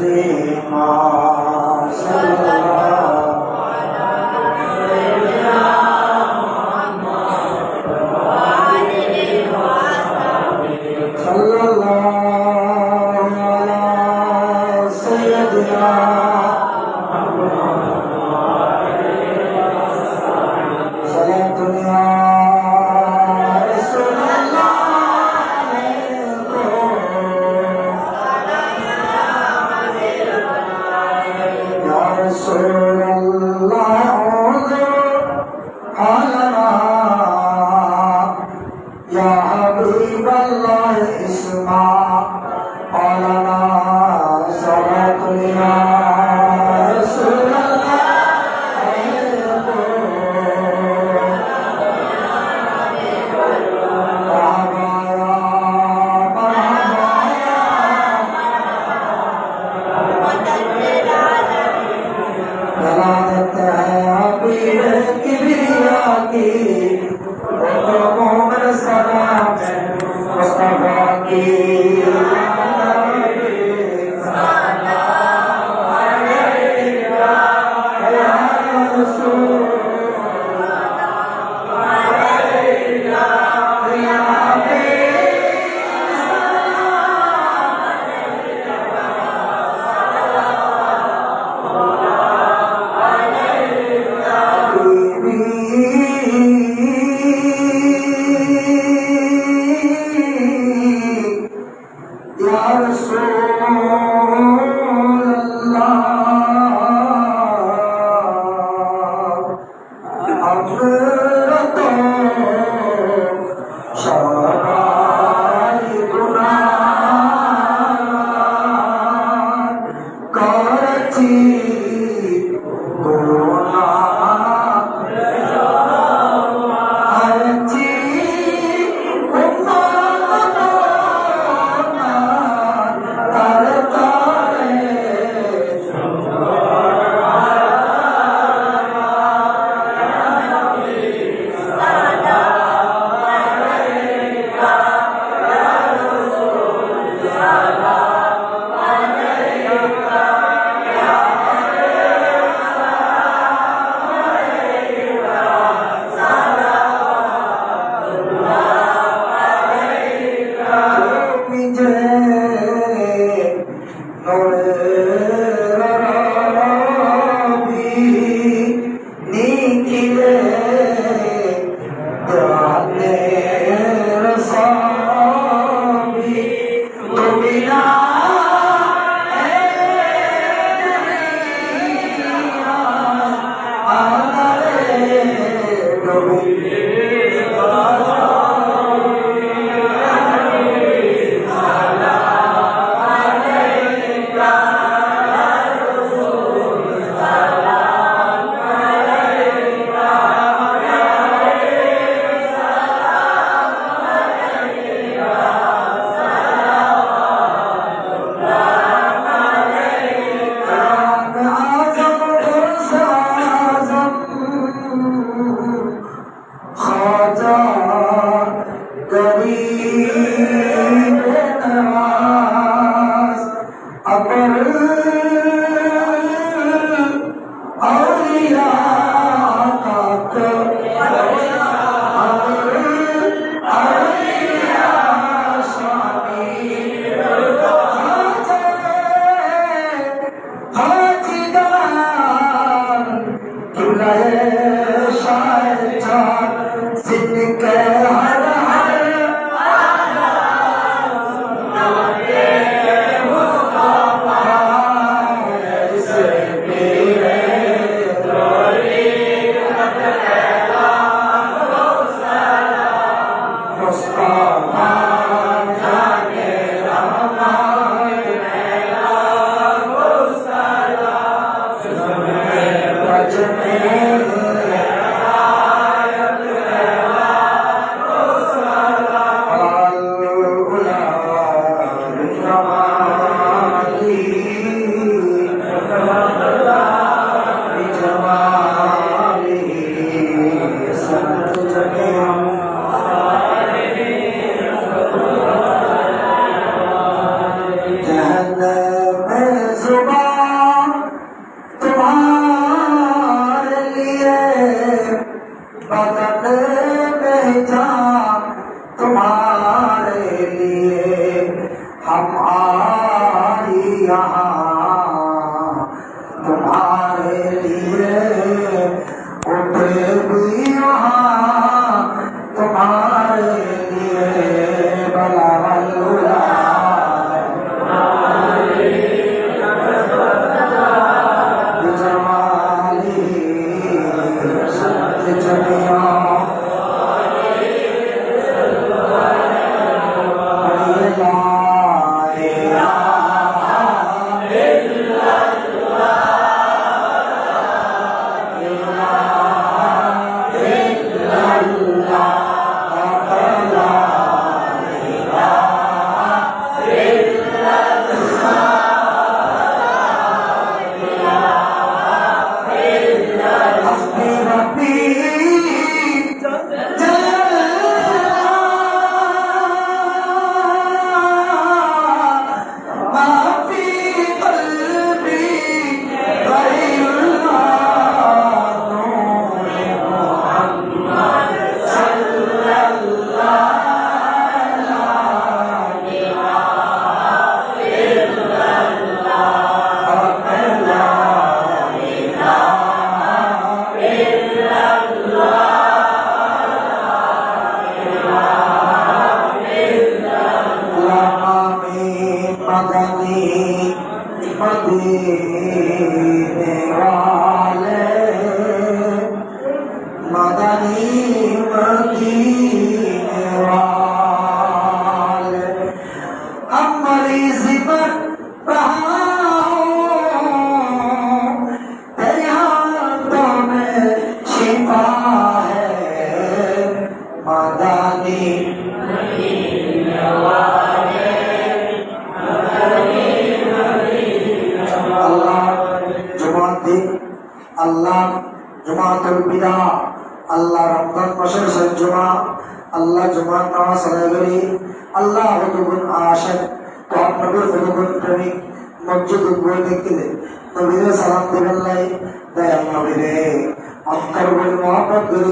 تسليما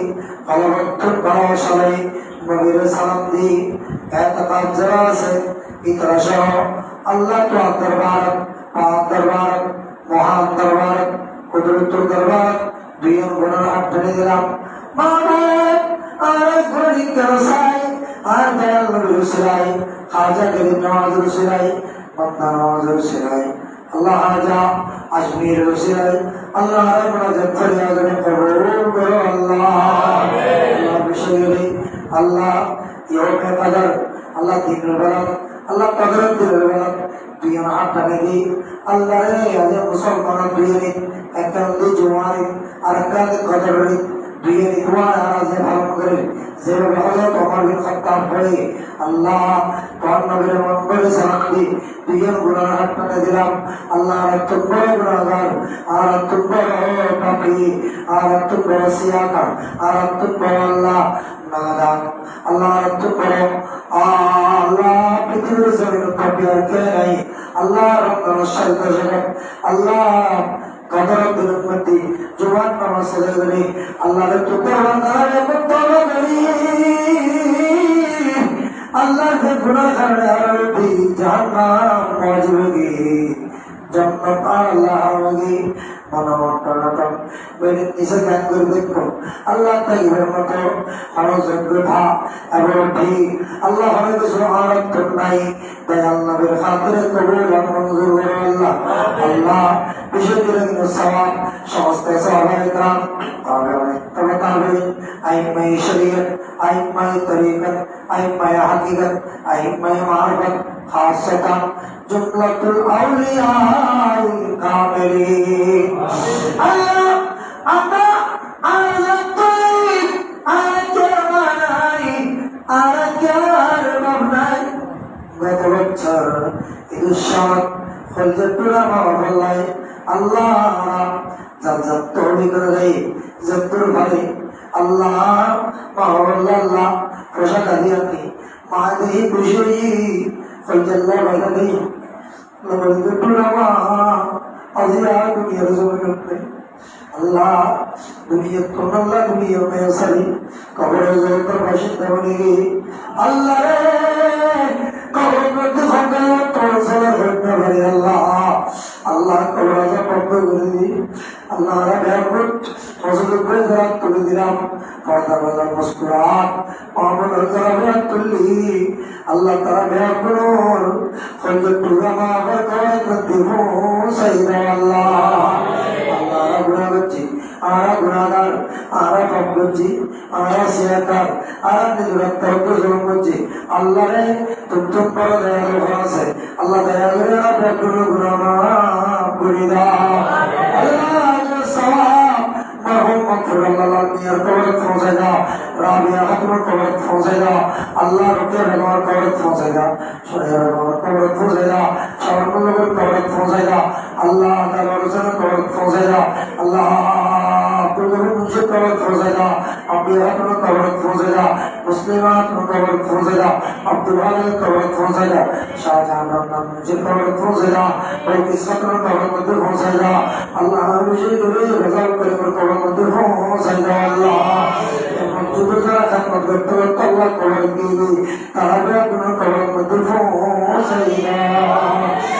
মহব্বত করি কলবত্তর ভালোবাসালাই নবীরে সালাম দিই এত কাজ যারা আছে, ইতরা সহ আল্লাহ তো দরবার, পাক দরবার, মহান দরবার কুদরতুর দরবার দুই গুণের হাত ধরে দিলাম। আর দয়াল নবীর সিলাই খাজা গরিব নওয়াজের সিলাই মন্না নওয়াজের সিলাই আল্লাহ হাজা আজমির সিলাই আল্লাহ আল্লাহ। ইয়মে কদর, আল্লাহ দিনের বেলা আল্লাহ কদরের দিনের বেলা তুই আমার হাতটা দেখি আল্লাহ রে মুসলমান দুই একটা জোয়ানি আর একটা নদী কদর দুই তোমার আরাজে ভালো করে, যেভাবে হলো তোমার বিন খত্তাব করে। আল্লাহ তোমার নবীর করে সালাম দি দুইজন গুণার হাত টানে দিলাম। আল্লাহ বড় গুণাগার, আর বড় পাপি, আর একটু সিয়াকা আল্লাহ দিনের মধ্যে জোয়ান ছেড়ে গেলে আল্লাহর দাঁড়ায় করতে আল্লাহ যে গুণা কারণে আর জাহান্নাম মজবুরি জন্নত আল্লাহ আমাকে মনোমন্ত্রণাতম মেরে নিচে জ্ঞান করে দেখো আল্লাহ তাইবের মতো আরও যোগ্যতা এবং ঠিক আল্লাহ হবে কিছু আরক্ত নাই। তাই আল্লাহ বের খাতিরে কবুল মঞ্জুর করে আল্লাহ। আল্লাহ বিশেষ করে কিন্তু সওয়াব, সমস্ত সওয়াবের গ্রাম তবে অনেক তবে জুমলাতুল আউলিয়া কামিলিন আল্লাহ, আমরা আয়াতুল আয়াতের মানাই আয়াতের ভাবনাই গত বছর সাদ ফজলুল মহল্লায় আল্লাহ যার তহবি করে দেয় যত্তর ভাবে আল্লাহ মহল্লা আল্লাহ পোশাক আদি আপনি মাহাদেহি বুঝি আজিয়া দুনিয়ার জমিনে আল্লাহ দুনিয়ার কোন আল্লাহ দুনিয়ার মেসারি কবরের জগতের বাসিন্দা বনি আল্লাহ কবর মধ্যে থাকা সালা ঘটনা ভাই আল্লাহ আল্লাহ কবর আজা পদ্ম করে দি আল্লাহ ব্যাকুট ফসল করে যারা তুলে। দিলাম পর্দা বাজার মুস্কুরাত মোহাম্মদ যারা আল্লাহ আল্লাহ গুণা করছি আরা গুণাগার আরা পাপ করছি আরা সিয়াকার আরা নিজের তর্ক জন্ম করছি আল্লাহ রে তুম তুম বড় দয়ালু আছে। আল্লাহ দয়া করে আপনার কোনো গুণা মাফ করে দাও। আল্লাহ সওয়াব মরহুম মকফুর আল্লাহ মিয়ার কবরে পৌঁছে দাও। রাবিয়া খাতুনের কবরে পৌঁছে দাও। আল্লাহ দাও। আল্লাহ আব্দুল মুন্সির কবরে পৌঁছে দাও আব্দুল হাকিমের কবরে পৌঁছে দাও মুসলিমাত কবরে পৌঁছে দাও আব্দুল হালিমের কবরে পৌঁছে দাও শাহজাহান রহমান মুন্সির কবরে পৌঁছে দাও ওই কিসকাতের কবরে মধ্যে পৌঁছে দাও আল্লাহ মুশির করে রেজাল করে কবর মধ্যে পৌঁছে দাও আল্লাহ মসজিদে যারা খেদমত করতে করতে আল্লাহ কবর দিয়ে তারা কোনো কবর মধ্যে পৌঁছে দাও আল্লাহ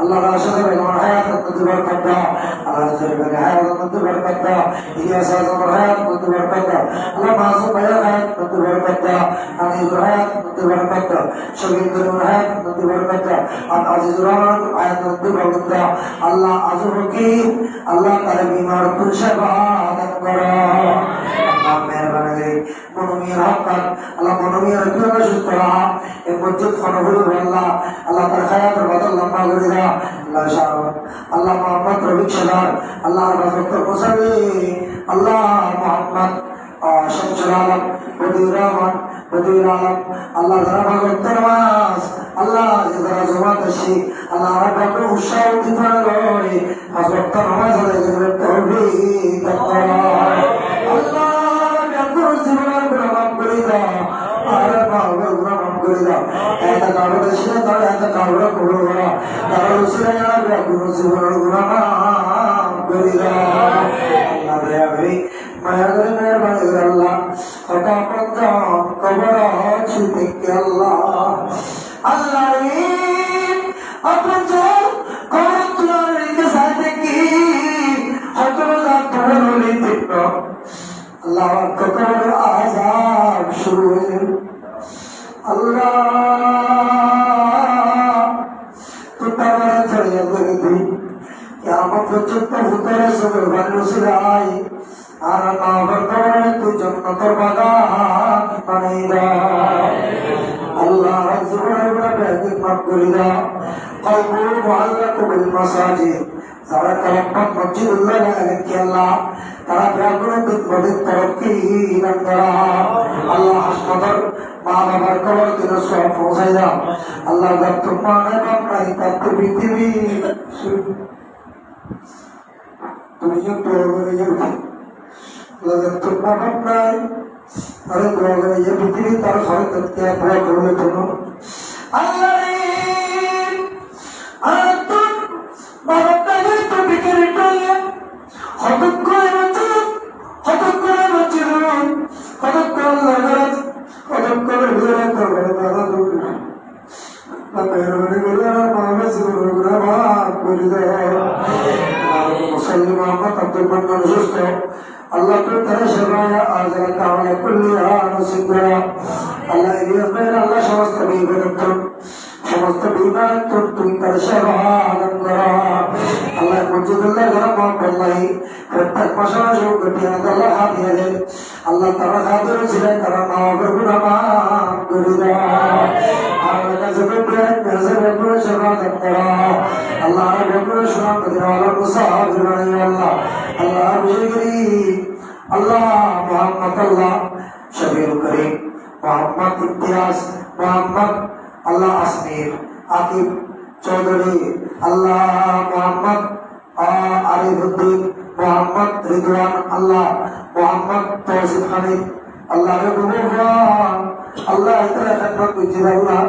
আল্লাহ রাশিদ বেগম হায়াত মধ্যে বরকত দাও আল্লাহ বেগম হায়াত মধ্যে বরকত দাও ইলিয়াস আজম হায়াত মধ্যে বরকত দাও আল্লাহ মাসুম ভাইয়া হায়াত মধ্যে বরকত দাও আনিস হায়াত মধ্যে বরকত দাও শহীদ করিম হায়াত মধ্যে বরকত বিমার করো আল্লাহ মেহরবানি করে। মনোমিয়ার হকার আল্লাহ মনোমিয়ার কীভাবে সুস্থ রাখা এই মসজিদ ফনভুল আল্লাহ আল্লাহ তার খায়াতের বদল লম্বা করে দাও আল্লাহ শাহ আল্লাহ মোহাম্মদ রবিক সদার আল্লাহ ডক্টর মোসামি আল্লাহ মোহাম্মদ শামসুল আলম, বদিউর রহমান, বদিউর আলম, আল্লাহ যারা ভগত্তর মাস আল্লাহ যারা জমাত আসি আল্লাহ আমার ডক্টর উৎসাহ নামাজ তহবিক আল্লাহ জীবনের গুণা মাফ করে দাও। আরে বাবা গুণা মাফ করে দাও। একটা কারও দেশে তার একটা কারও। কবর করা তার উসরে আর গুণ জীবনের গুণা মাফ করে দাও। আল্লাহ দয়া করে, মায়া করে মেহরবানি করে, আল্লাহ। ফটাফট সবে মানুষরাই আর বর্তমানে তুই জন্নতর বাগান বানাই আল্লাহ জীবনের ব্যাগিক মাফ করে দাও কলবুল মুআল্লাকু বিল মাসাজিদ। মসজিদুল্লাহ তারা ব্যাগুলো বিদ্যুৎ তরক্কি ইমান করা আল্লাহ হাসপাতাল মা বাবার কবর দিনে সব পৌঁছাই দাও। আল্লাহ যার মা নাই নাই তার পৃথিবী তুমি যে তোর করে যাবে আল্লাহ যার তোর মা বাপ নাই আরে দোয়া করে যে পৃথিবী তার ঘরে থাকতে দোয়া করলে কোনো সেবা আদান করা আল্লাহ মসজিদুল্লাহ যারা মহব্বাল্লাহি প্রত্যেক মাসে মাসে গটিয়া আল্লাহ হাত দিয়ে দেন আল্লাহ তারা খাদের ছিলেন তারা মাহবের গুণা মাফ করে দাও আল্লাহ কাছে বেপ্রায় মেজে বেপ্রায় সেবা আদান করা আল্লাহ আর বেপ্রায় শোনা মদিনা আল্লাহ মুসাহাব বানাই আল্লাহ আল্লাহ বিশেষ করি আল্লাহ মোহাম্মদ আল্লাহ শফিউল করিম মোহাম্মদ ইতিহাস মোহাম্মদ আল্লাহ আসমির আকিব চৌধুরী আল্লাহ মোহাম্মদ আরিফুদ্দিন মোহাম্মদ রিদওয়ান আল্লাহ মোহাম্মদ তহসিন হামিদ আল্লাহ রবুল্লাহ আল্লাহ ইতরা খেদমত বুঝির আল্লাহ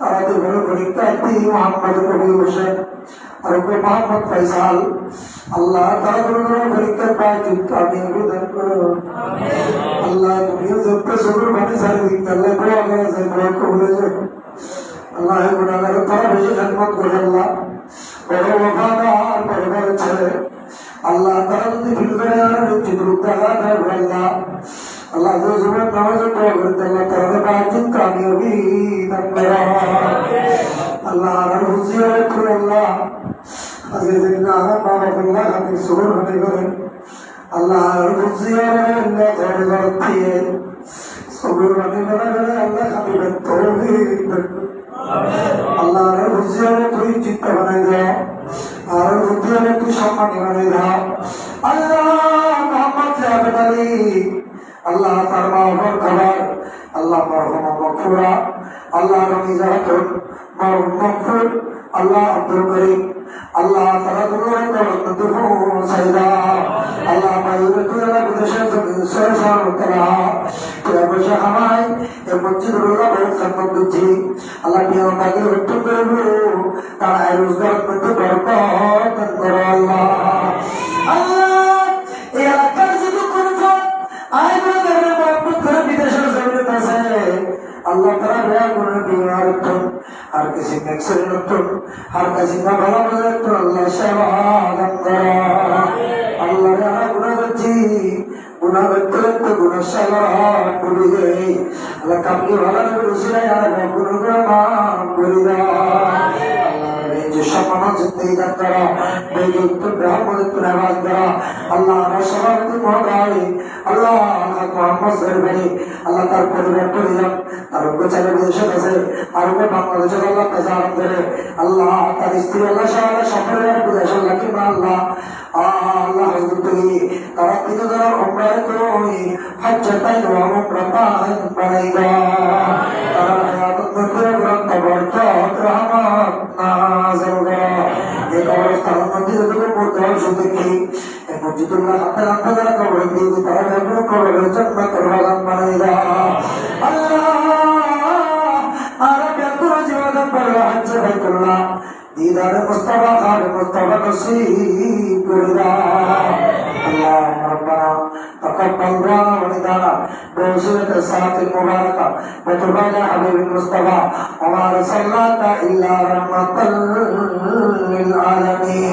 আমাদের বড় পরীক্ষার্থী মোহাম্মদ কবির হোসেন আর ওকে মোহাম্মদ ফৈসাল আল্লাহ তারা বড় বড় পরীক্ষা পায় কিন্তু আমি আবেদন করো আল্লাহ তুমিও যত শুরু মানে সারি দিন আল্লাহ বড় আগে আছে বড় কবলে যায় আল্লাহ গুণাগার তারা বেশি খেদমত করে আল্লাহ বড় ওখানার বড় বড় ছেলে আল্লাহ তারা যদি ফিল্ডারে আর হচ্ছে গুরুত্ব আল্লাহ আল্লাহ আল্লাহ যে জীবন নামাজ দোয়া করতে আল্লাহ তারা বাজিন কামিয়াবি আল্লাহ আর হুজিয়া রেখে আল্লাহ আজকে দিন। না আল্লাহ রব হুজিয়া তুই চিত্ত বানাই দাও। আর হুজিয়া তুই সম্মান বানাই দাও। আল্লাহ মোহাম্মদ জাবেদ আলী আল্লাহ তার মাহবুব খাবার। আল্লাহ মরহুম মগফুরা আল্লাহ রমিজা খাতুন মরহুম মগফুর আল্লাহ আব্দুল করিম, আল্লাহ তারা দুনিয়া দৌলত দুফু সাইদা আল্লাহ মায়ুর তুলা বিদেশে সরসার উত্তরা তুলা বসে হামাই এ মসজিদ রুলা বহুত সম্পদ দিচ্ছি। আল্লাহ নিয়ে তাকে উত্তর করব তারা এই রোজগার করতে বরকত করো আল্লাহ। ম্যাক্সের উত্তম আর কিছু না ভালো বলে উত্তম আল্লাহ সেবা দান করা। আল্লাহ যারা গুণা করছি। গুণা করতে করতে গুণা সেবা করি আল্লাহ কামলি ভালো করে উসিলাই আর গুণ করি যে সম্মান জিন্দগি দান করা বেজুক্ত ব্রাহ্মণত্ব নেবাজ করা আল্লাহ সভাপতি মহোদয় আল্লাহ সরবারি আল্লাহ তার পরিবার পরিজন, তার গোচারে বিদেশে আছে আর ওকে বাংলাদেশের আল্লাহ আরাম করে, আল্লাহ তার স্ত্রী আল্লাহ সবাই সকলের বিদেশ আল্লাহ কিংবা আল্লাহ। আল্লাহ হজরত তুই তারা তিন যারা উমরায় তুই হজ্জতাই ওয়া উমরাতান তারা মসজিদুল্লাহ হাতে হাতে যারা কবর দিয়ে তারা ব্যবহার কবরের জান্নাতের বাগান বানাইবা আল্লাহ আর ব্যবহার জীবন করবা হজ্জ বাইতুল্লাহ দিদার মুস্তাফা খান মুস্তাফা নসিব করে দাও اللهم ربنا تقبل دعاء ونداء بوسيلة الصلاة المباركة وتب على حبيب المصطفى وما أرسلناك إلا رحمة للعالمين